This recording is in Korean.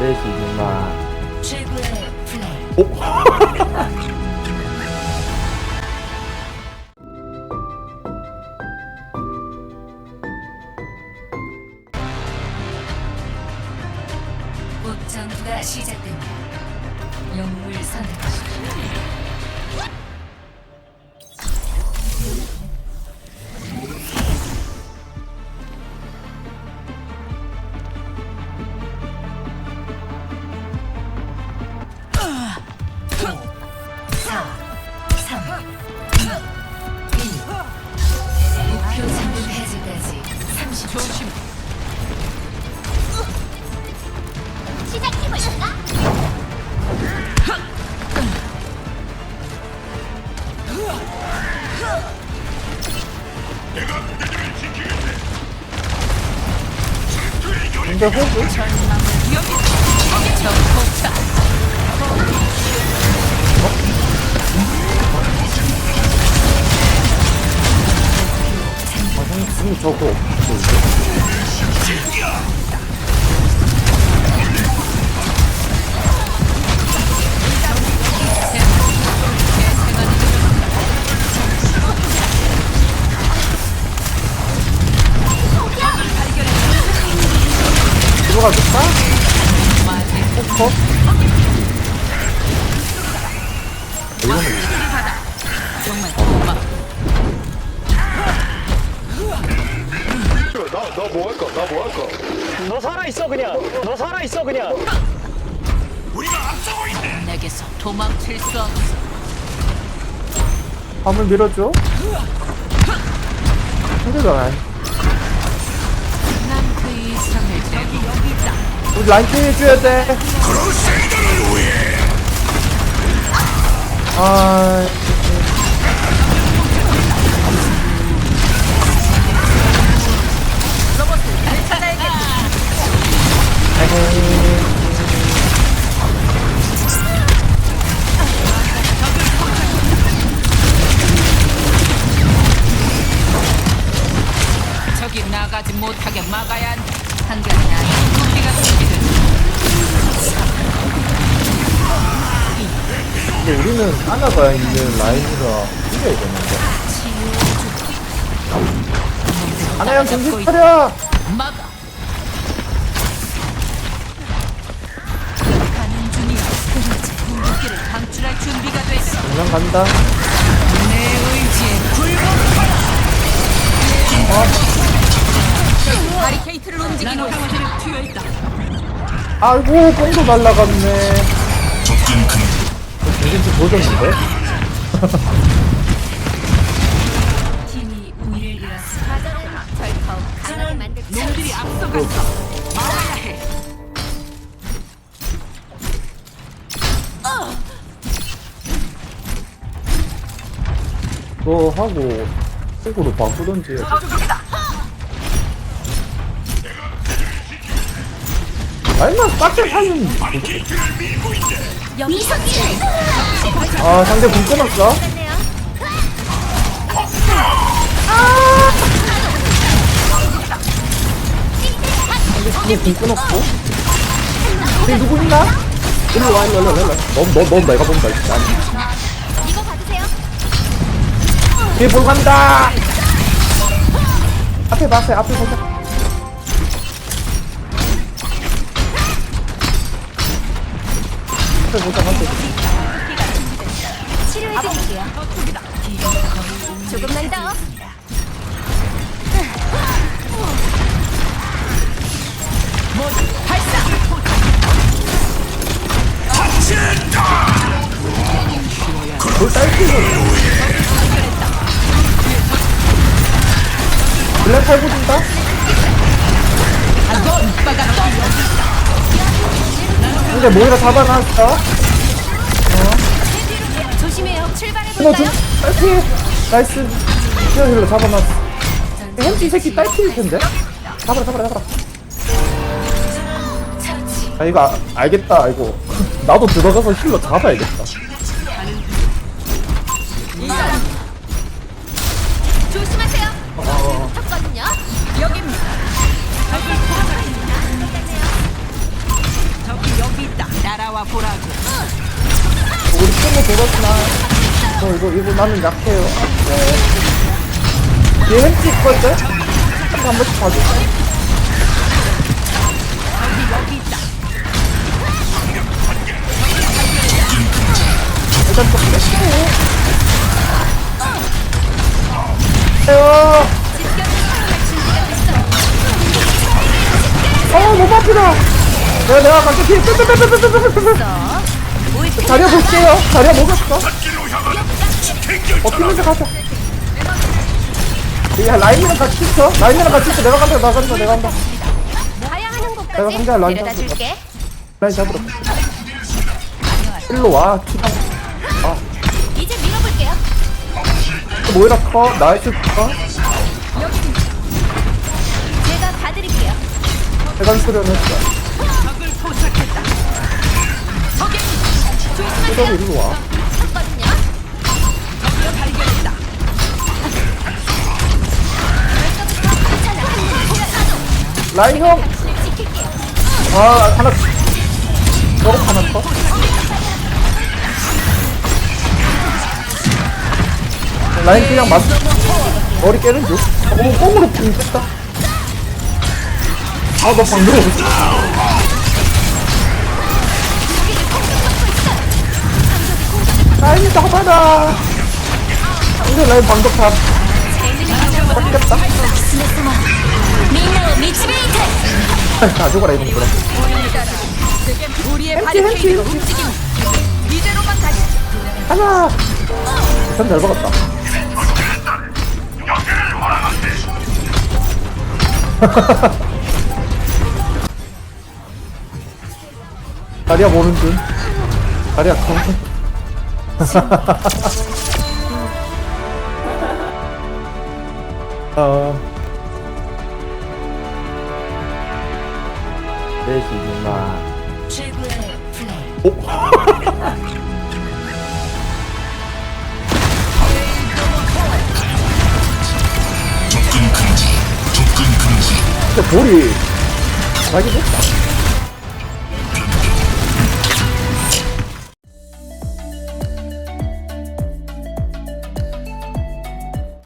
내시구나. 최고의 플레이. 곧 전투가 시작됩니다. 영웅을 선택하십시오. 조심. 시작해 볼까? 근데 호구? 아, 형, 근데 저거 없어, 이제. 들어가 줄까? 포커? 나 뭐 할까? 나뭐 할까? 너 살아 있어 그냥 너 살아 있어 그냥 내게서 도망칠 수 없어. 화물 밀어줘. 힘들잖아. 난그 이상을 여기 여기 있다. 우리 라인 케어 해줘야 돼. 아, 저기 우리는 하나가 있는 라인이라 이겨야 되는데. 하나야 정신 차려! 막아. 가는 중이야. 그렇지. 궁극기를 방출할 준비가 됐어. 그냥 간다. 내 의지에 굴복하라. 바리케이트를 움직이고 있어. 튀어 있다. 아이고, 뽕도 날라갔네. 정 신치 도전인데? 팀이 우위를 잃었어. 과자를 절 더욱 강하게 만들 놈들이 앞서갔어. 막아야 해. 그거 하고, 색으로 바꾸던지. 빡세 하면 여기서지 아 상대 공 끊었어? 네요 상대 공 끊었고 근데 누구 있나? 일로 와 일로 일로 일로 넌넌 넌 내가 본다 일단 이거 받으세요. 뒤에 볼 간다! 앞에 봐 앞에 앞에 보자 앞에 보자 앞에 치료해드릴게요 조금만 더 블랙 팔고 준다? 근데 모이라 잡아놨어? 조심해요. 출발해볼까요? 좀 딸피 나이스. 힐러 힐러 잡아놨어 햄찌 이 새끼 딸피일 텐데? 잡아라 잡아라 잡아라. 아 이거 아, 알겠다 이거. 나도 들어가서 힐러 잡아야겠다 어, 이거, 이거 나는 약해요. 네. 얘 햄찌 있거든? 한 번씩 봐줘. 일단 좀 에요. 어, 못 맞추다. 내가, 내가. 뒤에 빼빼빼빼빼빼빼빼. 자리야 볼게요. 자리야 먹었어. 어, 피면서 가자. 야, 라인이랑 같이 있어. 라인이랑 같이 있어. 내가 간다, 내가 간다, 내가 간다. 내가 곳까지 혼자 라인 데려다 잡을 줄게. 라인 잡으러. 일로 와. 키가. 아, 이제 밀어볼게요. 모이라 커. 나이스 커. 제가 봐드릴게요. 대단 수련했어. 적을 포착했다. 적의 수석이 이리로 와. 라인 형! 아, 하나. 저거 어, 하나 더? 라인 그냥 맞. 머리 깨는 중? 어, 꽁으로 붕 뺐다. 아, 너 방금. 라인이 다 받아. 근데 라인 방독탑 바뀌었다. 다 죽어라 이번 그래 햄찌 햄찌 가자 참잘 먹었다. 다리야 모는 중 다리야 컨 어. 내 집이마. 오. 접근 금지. 근지. 볼이 자기 됐다.